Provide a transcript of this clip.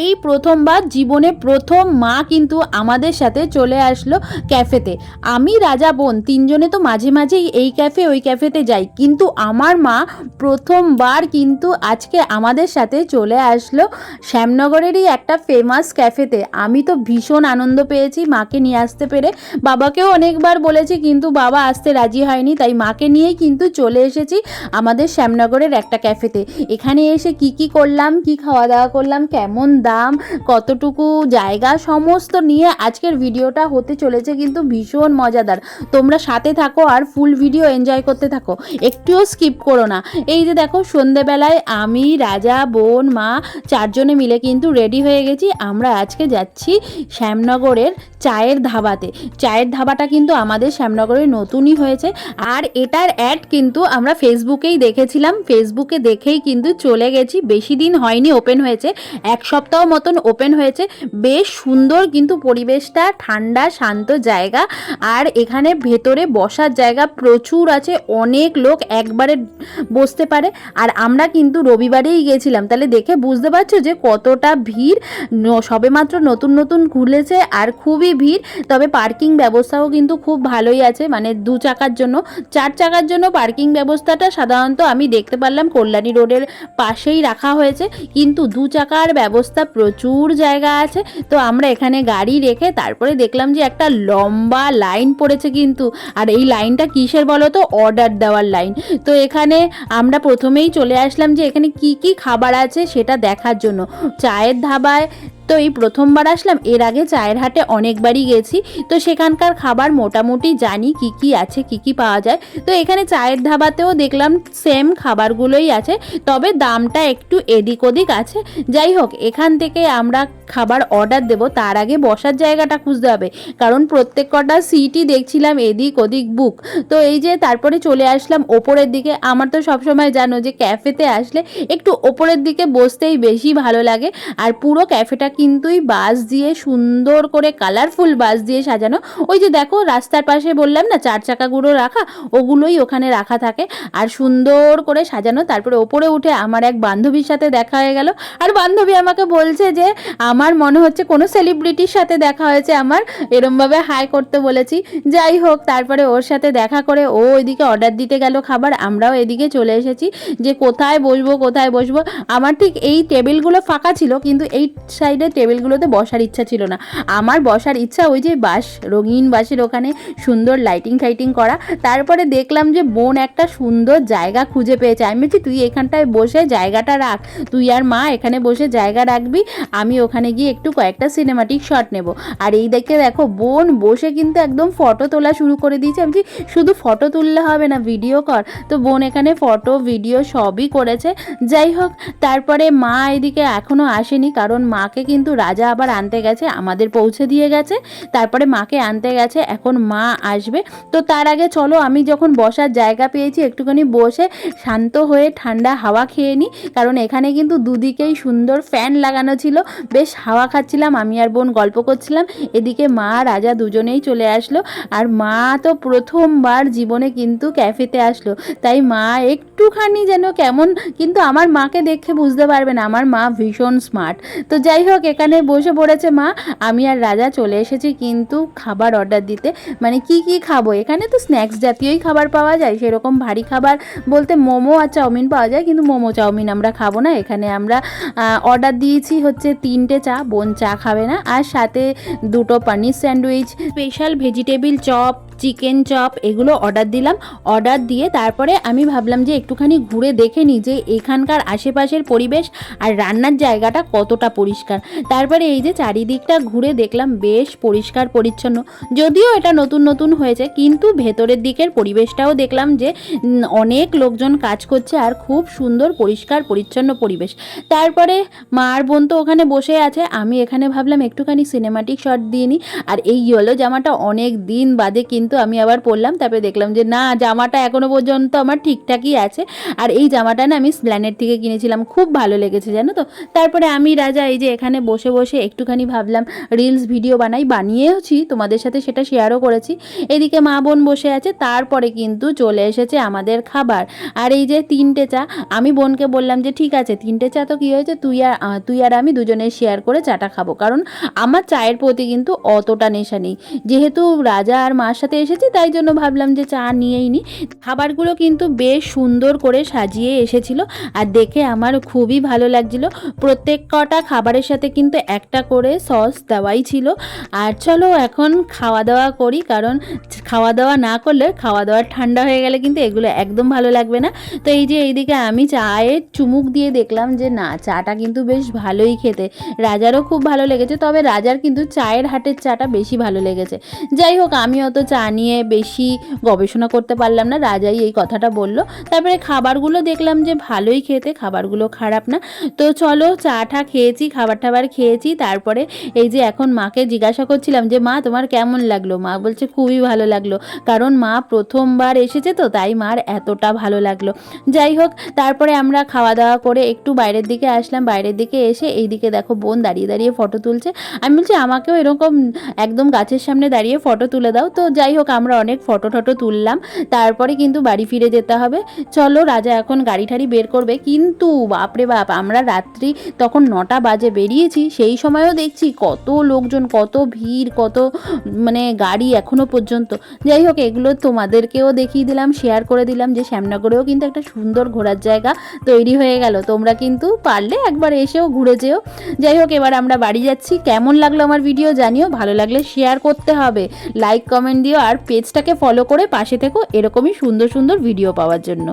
এই প্রথমবার জীবনে প্রথম মা কিন্তু আমাদের সাথে চলে আসলো ক্যাফেতে। আমি রাজা বোন, তিনজনে তো মাঝে মাঝেই এই ক্যাফে, ওই ক্যাফেতে যাই। কিন্তু আমার মা প্রথমবার কিন্তু আজকে আমাদের সাথে চলে আসলো শ্যামনগরেরই একটা ফেমাস ক্যাফেতে। আমি তো ভীষণ আনন্দ পেয়েছি মাকে নিয়ে আসতে পেরে। বাবাকেও অনেকবার বলেছি, কিন্তু বাবা আসতে রাজি হয়নি, তাই মাকে নিয়েই কিন্তু চলে এসেছি আমাদের শ্যামনগরের একটা ক্যাফেতে। এখানে এসে কি কি করলাম, কি খাওয়া দাওয়া করলাম, কেমন দাম, কতটুকু জায়গা, সমস্ত নিয়ে আজকের ভিডিওটা হতে চলেছে কিন্তু ভীষণ মজাদার। তোমরা সাথে থাকো আর ফুল ভিডিও এনজয় করতে থাকো। একটুও স্কিপ করো না। এই যে দেখো, সন্ধেবেলায় আমি, রাজা, বোন, মা চারজনে মিলে কিন্তু রেডি হয়ে গেছি। আমরা আজকে যাচ্ছি শ্যামনগরের চায়ের ধাবাতে। চায়ের ধাবাটা কিন্তু আমাদের শ্যামনগরে নতুনই হয়েছে। আর এটার অ্যাড কিন্তু আমরা ফেসবুকেই দেখেছিলাম। ফেসবুকে দেখেই কিন্তু চলে গেছি। বেশি দিন হয়নি ওপেন হয়েছে। এক সপ্তাহ মতন ওপেন হয়েছে। বেশ সুন্দর কিন্তু পরিবেশটা, ঠান্ডা, শান্ত জায়গা। আর এখানে ভেতরে বসার জায়গা প্রচুর আছে, অনেক লোক একবারে বসতে পারে। আর আমরা কিন্তু রবিবারেই গেছিলাম, তাহলে দেখে বুঝতে পারছ যে কতটা ভিড়। সবেমাত্র নতুন নতুন খুলেছে আর খুবই ভিড়। তবে পার্কিং ব্যবস্থাও কিন্তু খুব ভালোই আছে মানে দু চাকার জন্য। চার চাকার জন্য পার্কিং ব্যবস্থাটা সাধারণত আমি দেখতে পারলাম, কল্যাণী রোডের পাশেই রাখা হয়েছে। কিন্তু দু চাকার ব্যবস্থা প্রচুর জায়গা আছে। তো আমরা এখানে গাড়ি রেখে তারপরে দেখলাম যে একটা লম্বা লাইন পড়েছে কিন্তু। আর এই লাইনটা কিসের বলো তো? অর্ডার দেওয়ার লাইন। তো এখানে আমরা প্রথমেই চলে আসলাম যে এখানে কি কি খাবার আছে সেটা দেখার জন্য। চায়ের ধাবায় তো এই প্রথমবার আসলাম, এর আগে চায়ের হাটে অনেকবারই গেছি। তো সেখানকার খাবার মোটামুটি জানি কি কি আছে, কি কি পাওয়া যায়। তো এখানে চায়ের ধাবাতেও দেখলাম সেম খাবারগুলোই আছে, তবে দামটা একটু এদিক ওদিক আছে। যাই হোক, এখান থেকে আমরা খাবার অর্ডার দেব, তার আগে বসার জায়গাটা খুঁজতে হবে। কারণ প্রত্যেক কটা সিটই দেখছিলাম এদিক ওদিক বুক তো এই যে তারপরে চলে আসলাম ওপরের দিকে। আমার তো সবসময় জানো যে ক্যাফেতে আসলে একটু ওপরের দিকে বসতেই বেশি ভালো লাগে। আর পুরো ক্যাফেটা কিন্তুই বাস দিয়ে সুন্দর করে কালারফুল বাস দিয়ে সাজানো, ওই যে দেখো রাস্তার পাশে বললাম না, চার চাকাগুলো রাখা, ওগুলোই ওখানে রাখা থাকে। আর সুন্দর করে সাজানো, তারপরে ওপরে উঠে আমার এক বান্ধবীর সাথে দেখা হয়ে গেল। আর বান্ধবী আমাকে বলছে যে, আমার মনে হচ্ছে কোনো সেলিব্রিটির সাথে দেখা হয়েছে আমার। এরমভাবে হাই করতে বলেছি। যাই হোক, তারপরে ওর সাথে দেখা করে ও ওইদিকে অর্ডার দিতে গেল খাবার, আমরাও এদিকে চলে এসেছি। যে কোথায় বসবো কোথায় বসবো, আমার ঠিক এই টেবিলগুলো ফাঁকা ছিল, কিন্তু এই সাইডে টেবিলগুলোতে বসার ইচ্ছা ছিল না। আমার বসার ইচ্ছা ওই যে বাস, রঙিন বাসের ওখানে সুন্দর লাইটিং ফাইটিং করা। তারপরে দেখলাম যে বোন একটা সুন্দর জায়গা খুঁজে পেয়েছে। আমি বলছি, তুই এখানটায় বসে জায়গাটা রাখ। তুই আর মা এখানে বসে জায়গা রাখবি। আমি ওখানে গিয়ে একটু কয়েকটা সিনেমাটিক শট নেব। আর এই দেখে দেখো, বোন বসে কিন্তু একদম ফটো তোলা শুরু করে দিয়েছে। আমি শুধু ফটো তুললে হবে না ভিডিও কর। তো বোন এখানে ফটো ভিডিও সবই করেছে। যাই হোক, তারপরে মা এদিকে এখনও আসেনি, কারণ মাকে কিন্তু রাজা আবার আনতে গেছে, আমাদের পৌঁছে দিয়ে গেছে, তারপরে মাকে আনতে গেছে, এখন মা আসবে। তো তার আগে চলো, আমি যখন বসার জায়গা পেয়েছি, একটুখানি বসে শান্ত হয়ে ঠান্ডা হাওয়া খেয়ে নিই, কারণ এখানে কিন্তু দুদিকেই সুন্দর ফ্যান লাগানো ছিল। বেশ হাওয়া খাচ্ছিলাম, আমি আর বোন গল্প করছিলাম, এদিকে মা রাজা দুজনেই চলে আসলো, আর মা তো প্রথমবার জীবনে কিন্তু ক্যাফেতে আসলো, তাই মা একটুখানি যেন কেমন, কিন্তু আমার মাকে দেখে বুঝতে পারবে না, আমার মা ভীষণ স্মার্ট। তো যাই হোক এখানে বসে পড়েছে মা। আমি আর রাজা চলে এসেছি কিন্তু খাবার অর্ডার দিতে। মানে কি কি খাব? এখানে তো স্ন্যাক্স জাতীয়ই খাবার পাওয়া যায়। সেরকম ভারী খাবার বলতে মোমো আর চাউমিন পাওয়া যায় কিন্তু মোমো, চাউমিন আমরা খাব না। এখানে আমরা অর্ডার দিয়েছি হচ্ছে তিনটে চা। বোন চা খাবে না। আর সাথে দুটো পানির sandwich special vegetable chop chicken chop এগুলো অর্ডার দিলাম। অর্ডার দিয়ে তারপরে আমি ভাবলাম যে একটুখানি ঘুরে দেখে নিই যে এখানকার আশেপাশের পরিবেশ আর রান্নার জায়গাটা কতটা পরিষ্কার। তারপরে এই যে চারিদিকটা ঘুরে দেখলাম, বেশ পরিষ্কার পরিচ্ছন্ন। যদিও এটা নতুন নতুন হয়েছে, কিন্তু ভেতরের দিকের পরিবেশটাও দেখলাম যে অনেক লোকজন কাজ করছে আর খুব সুন্দর পরিষ্কার পরিচ্ছন্ন পরিবেশ। তারপরে মা আর বোন তো ওখানে বসে আছে, আমি এখানে ভাবলাম একটুখানি সিনেমাটিক শট দিয়ে নিই। আর এই ইয়েলো জামাটা অনেক দিন বাদে কিন্তু কিন্তু আমি আবার পরলাম, তারপরে দেখলাম যে না, জামাটা এখনও পর্যন্ত আমার ঠিকঠাকই আছে। আর এই জামাটা না আমি স্প্ল্যানেট থেকে কিনেছিলাম, খুব ভালো লেগেছে, জানো তো? তারপরে আমি রাজা, এই যে এখানে বসে বসে একটুখানি ভাবলাম রিলস ভিডিও বানাই, বানিয়েওছি, তোমাদের সাথে সেটা শেয়ারও করেছি। এদিকে মা বোন বসে আছে, তারপরে কিন্তু চলে এসেছে আমাদের খাবার। আর এই যে তিনটে চা, আমি বোনকে বললাম যে ঠিক আছে, তিনটে চা তো কী হয়েছে, তুই আর তুই আর আমি দুজনে শেয়ার করে চাটা খাব। কারণ আমার চায়ের প্রতি কিন্তু অতটা নেশা নেই। যেহেতু রাজা আর মার সাথে এসেছি, তাই জন্য ভাবলাম যে চা নিয়েই নি। খাবারগুলো কিন্তু বেশ সুন্দর করে সাজিয়ে এসেছিল আর দেখে আমার খুবই ভালো লাগছিল। প্রত্যেক কটা খাবারের সাথে কিন্তু একটা করে সস দেওয়াই ছিল। আর চলো এখন খাওয়া দাওয়া করি, কারণ খাওয়া দাওয়া না করলে খাওয়া দাওয়া ঠান্ডা হয়ে গেলে কিন্তু এগুলো একদম ভালো লাগবে না। তো এই যে এইদিকে আমি চায়ের চুমুক দিয়ে দেখলাম যে না, চাটা কিন্তু বেশ ভালোই খেতে। রাজারও খুব ভালো লেগেছে, তবে রাজার কিন্তু চায়ের হাটের চাটা বেশি ভালো লেগেছে। যাই হোক আমি অত চা নিয়ে বেশি গবেষণা করতে পারলাম না, রাজাই এই কথাটা বলল। তারপরে খাবারগুলো দেখলাম যে ভালোই খেতে, খাবারগুলো খারাপ না। তো চলো চা টা খেয়েছি খাবার টাবার খেয়েছি। তারপরে এই যে এখন মাকে জিজ্ঞাসা করছিলাম যে, মা, তোমার কেমন লাগল? মা বলছে, খুবই ভালো লাগল। কারণ মা প্রথমবার এসেছে তো, তাই মার এতটা ভালো লাগল। যাই হোক, তারপরে আমরা খাওয়া দাওয়া করে একটু বাইরের দিকে আসলাম। বাইরের দিকে এসে এইদিকে দেখো বোন দাঁড়িয়ে দাঁড়িয়ে ফটো তুলছে। আমি বলছি, আমাকেও এরকম একদম গাছের সামনে দাঁড়িয়ে ফটো তুলে দাও। তো যাই হোক আমরা অনেক ফটো টটো তুললাম। তারপরে কিন্তু বাড়ি ফিরে যেতে হবে। চলো, রাজা এখন গাড়ি ঠাড়ি বের করবে। কিন্তু বাপরে বাপ, আমরা রাত্রি তখন নটা বাজে বেরিয়েছি। সেই সময়ও দেখছি কত লোকজন, কত ভিড়, কত মানে গাড়ি এখনও পর্যন্ত। যাই হোক এগুলো তোমাদেরকেও দেখিয়ে দিলাম শেয়ার করে দিলাম যে শ্যামনগরেও কিন্তু একটা সুন্দর ঘোরার জায়গা তৈরি হয়ে গেল। তোমরা কিন্তু পারলে একবার এসেও ঘুরে যেও। যাই হোক এবার আমরা বাড়ি যাচ্ছি। কেমন লাগল আমার ভিডিও জানিও। ভালো লাগলে শেয়ার করতে হবে। লাইক কমেন্ট দিও। আর পেজটাকে ফলো করে পাশে থেকো এরকমই সুন্দর সুন্দর ভিডিও পাওয়ার জন্য।